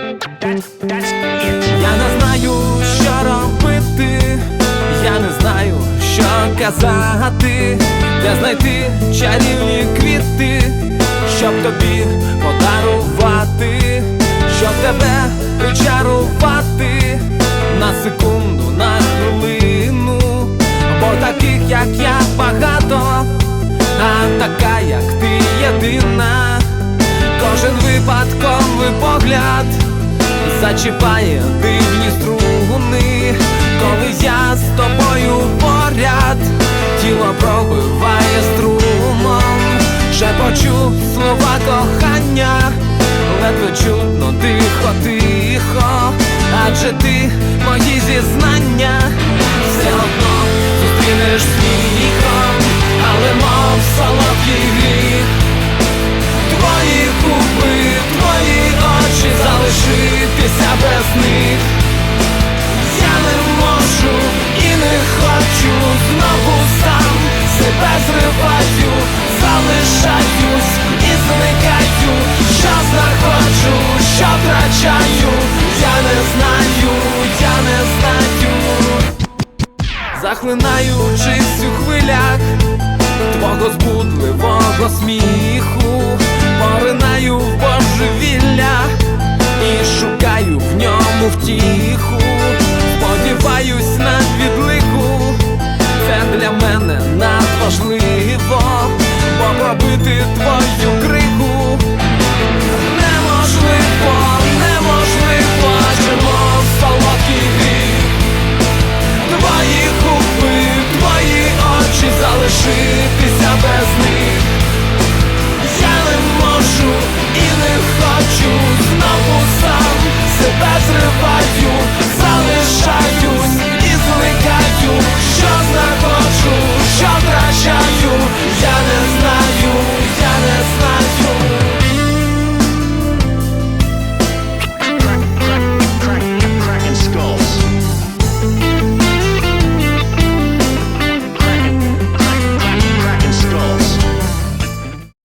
Я не знаю, що робити, я не знаю, що казати, де знайти чарівні квіти, щоб тобі подарувати, щоб тебе причарувати. На секунду, на хвилину, бо таких, як я, багато, а така, як ти єдина, кожен випадковий погляд зачіпає дивні струни, коли я з тобою поряд, тіло пробиває струмом, шепочу слова кохання, ледве чутно тихо, тихо, адже ти мої зізнання, все одно зустрінеш сміхом, залишаюсь і зникаю, що знаходжу, що втрачаю, я не знаю, я не знаю, захлинаючись у хвилях твого збудливого сміху, поринаю в божевілля і шукаю в ньому втіху, бо твою криху неможливо, неможливо, мов солодкий гріх Твої губи, твої очі залишитися без них. Я не можу і не хочу знову сам себе зривати.